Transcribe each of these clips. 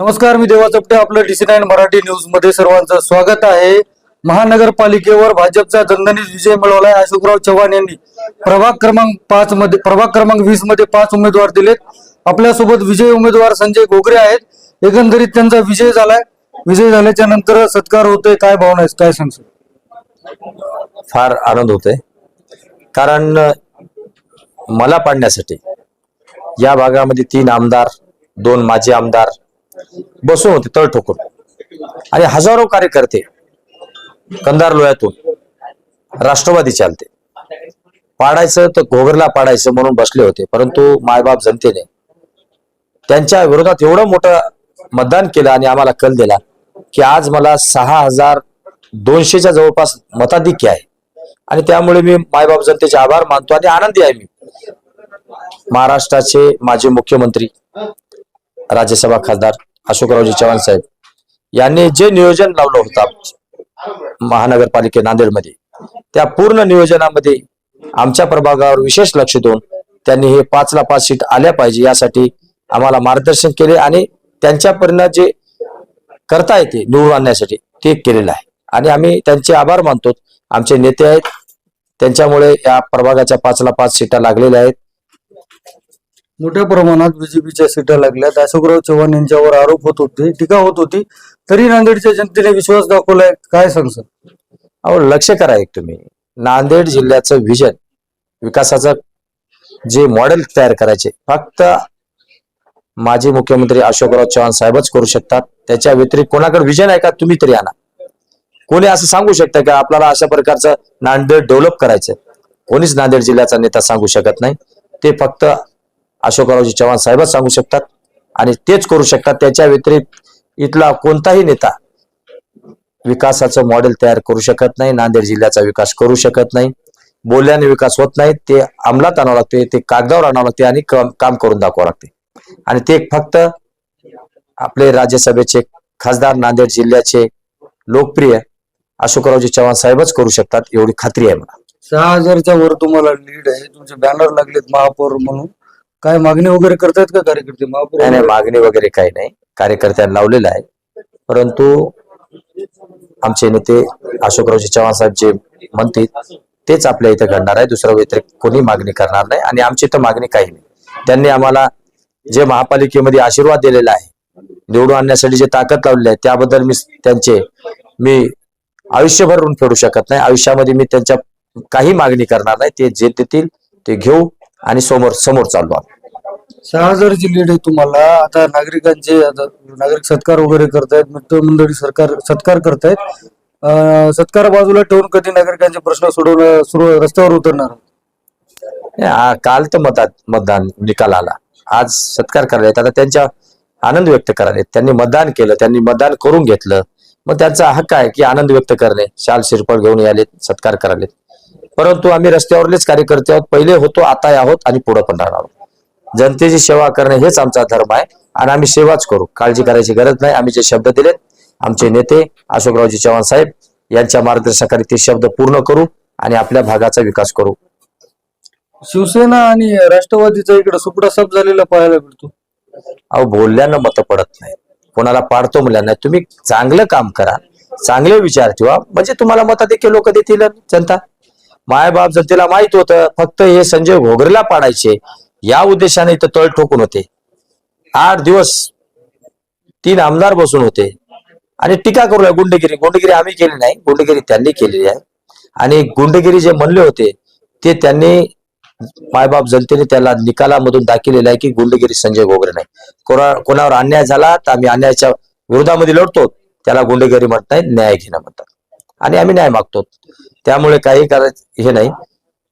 नमस्कार मी देवा चपटे आपलं डीसी नाईन मराठी न्यूजमध्ये सर्वांचं स्वागत आहे. महानगरपालिकेवर भाजपचा दणदणीत विजय मिळवलाय. अशोकराव चव्हाण यांनी प्रभाग क्रमांक पाच मध्ये प्रभाग क्रमांक वीसमध्ये पाच उमेदवार दिलेत. आपल्यासोबत विजय उमेदवार संजय घोगरे आहेत. एकंदरीत त्यांचा विजय झालाय. विजय झाल्याच्यानंतर सत्कार होतोय. काय भावना आहे काय सांगतो फार आनंद होतोय. कारण मला पाडण्यासाठी या भागामध्ये तीन आमदार दोन माजी आमदार बसून होते तळ ठोकून. आणि हजारो कार्यकर्ते कंदार लोह्यातून राष्ट्रवादी चालते. पाडायचं तर घोगरला पाडायचं म्हणून बसले होते परंतु मायबाप जनतेने त्यांच्या विरोधात एवढं मोठं मतदान केलं आणि आम्हाला कल दिला की आज मला सहा हजार दोनशेच्या जवळपास मताधिक्य आहे. आणि त्यामुळे मी मायबाप जनतेचे आभार मानतो आणि आनंदी आहे मी. महाराष्ट्राचे माजी मुख्यमंत्री राज्यसभा खासदार अशोकरावजी चव्हाण साहेब यांनी जे नियोजन लावलं होतं महानगरपालिके नांदेडमध्ये त्या पूर्ण नियोजनामध्ये आमच्या प्रभागावर विशेष लक्ष देऊन त्यांनी हे पाचला पाच सीट आल्या पाहिजे यासाठी आम्हाला मार्गदर्शन केले आणि त्यांच्यापर्यंत जे करता येते निवडून आणण्यासाठी ते केलेलं आहे. आणि आम्ही त्यांचे आभार मानतो. आमचे नेते आहेत. त्यांच्यामुळे या प्रभागाच्या पाचला पाच सीटा लागलेल्या आहेत. मोठ्या प्रमाणात बीजेपीच्या सीटा लागल्यात अशोकराव चव्हाण यांच्यावर आरोप होत होते टीका होत होती. तरी नांदेडच्या जनतेने विश्वास दाखवलाय. काय सांगसाल अहो लक्ष करा एक तुम्ही. नांदेड जिल्ह्याचं व्हिजन विकासाचं जे मॉडेल तयार करायचे फक्त माजी मुख्यमंत्री अशोकराव चव्हाण साहेबच करू शकतात. त्याच्या व्यतिरिक्त कोणाकडे विजन आहे का तुम्ही तरी आणा. कोणी असं सांगू शकतं का आपल्याला अशा प्रकारचं नांदेड डेव्हलप करायचं कोणीच नांदेड जिल्ह्याचा नेता सांगू शकत नाही. ते फक्त अशोकरावजी चव्हाण साहेबच सांगू शकतात आणि तेच करू शकतात. त्याच्या व्यतिरिक्त इथला कोणताही नेता विकासाचं मॉडेल तयार करू शकत नाही नांदेड जिल्ह्याचा विकास करू शकत नाही. बोलल्याने विकास होत नाही ते अंमलात आणावं लागते ते कागदावर आणावं लागते आणि काम काम करून दाखवावं लागते आणि ते फक्त आपले राज्यसभेचे खासदार नांदेड जिल्ह्याचे लोकप्रिय अशोकरावजी चव्हाण साहेबच करू शकतात एवढी खात्री आहे मला. सहा हजारच्या वर तुम्हाला लीड आहे तुमचे बॅनर लागलेत महापौर म्हणून. काय मागणी वगैरे करतायत का कार्यकर्ते? महापौर नाही नाही मागणी वगैरे काही नाही. कार्यकर्त्यांना लावलेलं आहे. परंतु आमचे नेते अशोकरावजी चव्हाण साहेब जे म्हणतील तेच आपल्या इथे घडणार आहे. दुसरं व्यतिरिक्त कोणी मागणी करणार नाही आणि आमची तर मागणी काही नाही. त्यांनी आम्हाला जे महापालिकेमध्ये आशीर्वाद दिलेला आहे निवडून आणण्यासाठी जे ताकद लावलेली आहे त्याबद्दल मी त्यांचे मी आयुष्यभर ऋण फेडू शकत नाही. आयुष्यामध्ये मी त्यांच्या काही मागणी करणार नाही. ते जे देतील ते घेऊ. आणि समोर समोर चालू आहोत सहा हजारची लीड आहे तुम्हाला. आता नागरिकांचे आता नागरिक सत्कार वगैरे करतायत मित्रमंडळी सरकार सत्कार करतायत. अं, सत्कार बाजूला ठेवून कधी नागरिकांचे प्रश्न सोडवणं सुरू रस्त्यावर उतरणार? आ- काल तर मतात मतदान निकाल आला. आज सत्कार करायला आता त्यांच्या आनंद व्यक्त करायला त्यांनी मतदान केलं त्यांनी मतदान करून घेतलं. मग त्यांचा हक्क आहे की आनंद व्यक्त करणे. शाल शिरपळ घेऊन याले सत्कार करायले परंतु आम्ही रस्त्यावरलेच कार्यकर्ते आहोत. पहिले होतो आता आहोत आणि पुढे पण राहणार आहोत. जनतेची सेवा करणे हेच आमचा धर्म आहे आणि आम्ही सेवाच करू. काळजी करायची गरज नाही. आम्ही जे शब्द दिलेत आमचे नेते अशोकरावजी चव्हाण साहेब यांच्या मार्गदर्शनाखाली ते शब्द पूर्ण करू आणि आपल्या भागाचा विकास करू. शिवसेना आणि राष्ट्रवादीचा इकडे सुपडा साफ झालेला पाहायला मिळतो. अहो बोलल्यानं मत पडत नाही कोणाला पाडतो म्हणल्या नाही. तुम्ही चांगलं काम करा. चांगले विचार ठेवा. म्हणजे तुम्हाला मताधिक्य लोक देतील जनता. मायबाप जनतेला माहीत होतं फक्त हे संजय घोगरेला पाडायचे. या उद्देशाने इथं तळ ठोकून होते. आठ दिवस तीन आमदार बसून होते. आणि टीका करूया गुंडगिरी. गुंडगिरी आम्ही केली नाही. गुंडगिरी त्यांनी केलेली आहे. आणि गुंडगिरी जे म्हणले होते ते त्यांनी मायबाप जनतेने त्याला निकालामधून दाखिलेलं आहे की गुंडगिरी संजय घोगरे नाही. कोणा कोणावर अन्याय झाला तर आम्ही अन्यायाच्या विरोधामध्ये लढतो. त्याला गुंडगिरी म्हणत नाही न्याय घेणं म्हणतात. आणि आम्ही न्याय मागतो. त्यामुळे काही करायचं हे नाही.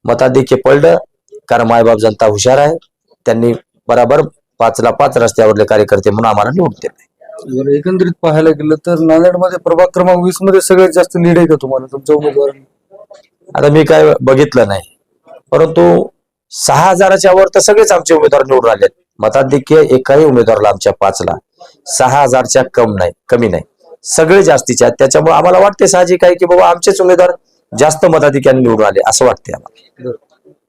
मताधिक्य पडलं कारण मायबाप जनता हुशार आहे. त्यांनी बराबर पाचला पाच रस्त्यावरले कार्यकर्ते म्हणून आम्हाला निवडून दिले. बरं एकंदरीत पाहायला गेलं तर नांदेडमध्ये प्रभाग क्रमांक वीसमध्ये सगळ्यात जास्त लीड आहे का तुम्हाला? तुमच्या उमेदवार? आता मी काय बघितलं नाही. परंतु सहा हजाराच्या वर तर सगळेच आमचे उमेदवार निवडून आलेत. मताधिक्य एकाही उमेदवाराला आमच्या पाचला. सहा हजारच्या कम नाही कमी नाही. सगळे जास्तीचे आहेत. त्याच्यामुळे आम्हाला वाटते साहजिक आहे की बाबा आमचेच उमेदवार जास्त मताधिक्याने निवडून आले असं वाटते आम्हाला.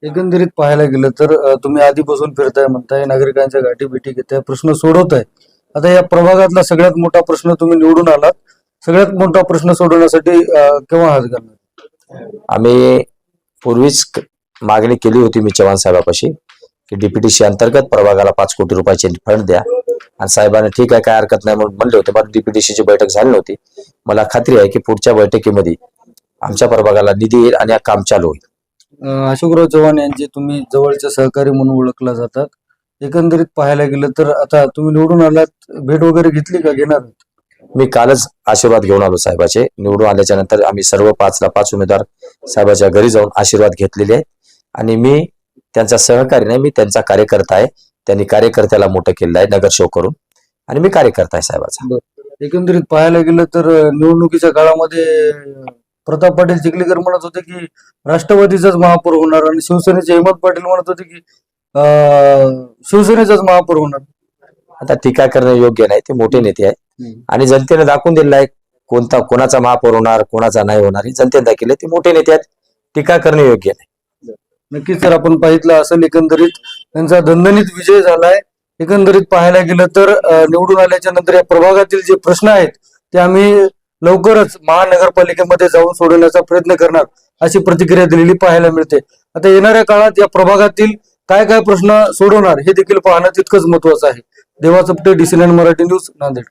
एकंदरीत पाहायला गेलं तर तुम्ही आधीपासून फिरताय म्हणताय नागरिकांच्या गाठी भेटी घेताय प्रश्न सोडवताय. आता या प्रभागातला सगळ्यात मोठा प्रश्न तुम्ही निवडून आलात. सगळ्यात मोठा प्रश्न सोडवण्यासाठी केव्हा हात घालणार? आम्ही पूर्वीच मागणी केली होती मी चव्हाण साहेबापाशी की डीपीटीसी अंतर्गत प्रभागाला पाच कोटी रुपयाचे फंड द्या. आणि साहेबांनी ठीक आहे काय हरकत नाही म्हणून म्हणले होते. पण डीपीटीसीची बैठक झाली नव्हती. मला खात्री आहे की पुढच्या बैठकीमध्ये आमच्या प्रभागाला निधी येईल आणि काम चालू होईल. अशोकराव चव्हाण यांचे तुम्ही जवळचे सहकारी म्हणून ओळखला जातात. एकंदरीत पाहायला गेलं तर आता तुम्ही निवडून आलात. भेट वगैरे घेतली का? घेणार मी कालच आशीर्वाद घेऊन आलो साहेबाचे. निवडून आल्याच्यानंतर आम्ही सर्व पाचला पाच उमेदवार साहेबाच्या घरी जाऊन आशीर्वाद घेतलेले आहेत. आणि मी त्यांचा सहकारी नाही मी त्यांचा कार्यकर्ता आहे. त्यांनी कार्यकर्त्याला मोठं केलेलं आहे नगरसेवक करून. आणि मी कार्यकर्ता आहे साहेबाचा. एकंदरीत पाहायला गेलं तर निवडणुकीच्या काळामध्ये प्रताप पाटील चिखलीकर म्हणत होते की राष्ट्रवादीचाच महापौर होणार आणि शिवसेनेचे हेमंत पाटील म्हणत होते की शिवसेनेचाच महापौर होणार. आता टीका करणं योग्य नाही ते मोठे नेते आहेत. आणि जनतेने दाखवून दिलेलं आहे कोणता कोणाचा महापौर होणार कोणाचा नाही होणार हे जनतेने दाखवले ते मोठे नेते आहेत टीका करणे योग्य नाही. नक्कीच जर आपण पाहितलं असेल एकंदरीत त्यांचा दणदणीत विजय झालाय. एकंदरीत पाहायला गेलं तर निवडून आल्याच्यानंतर या प्रभागातील जे प्रश्न आहेत ते आम्ही लवकरच महानगरपालिकेमध्ये जाऊन सोडवण्याचा प्रयत्न करणार अशी प्रतिक्रिया दिलेली पाहायला मिळते. आता येणाऱ्या काळात या प्रभागातील काय काय प्रश्न सोडवणार हे देखील पाहणं तितकंच महत्वाचं आहे. देवा चपटे डीसी मराठी न्यूज नांदेड.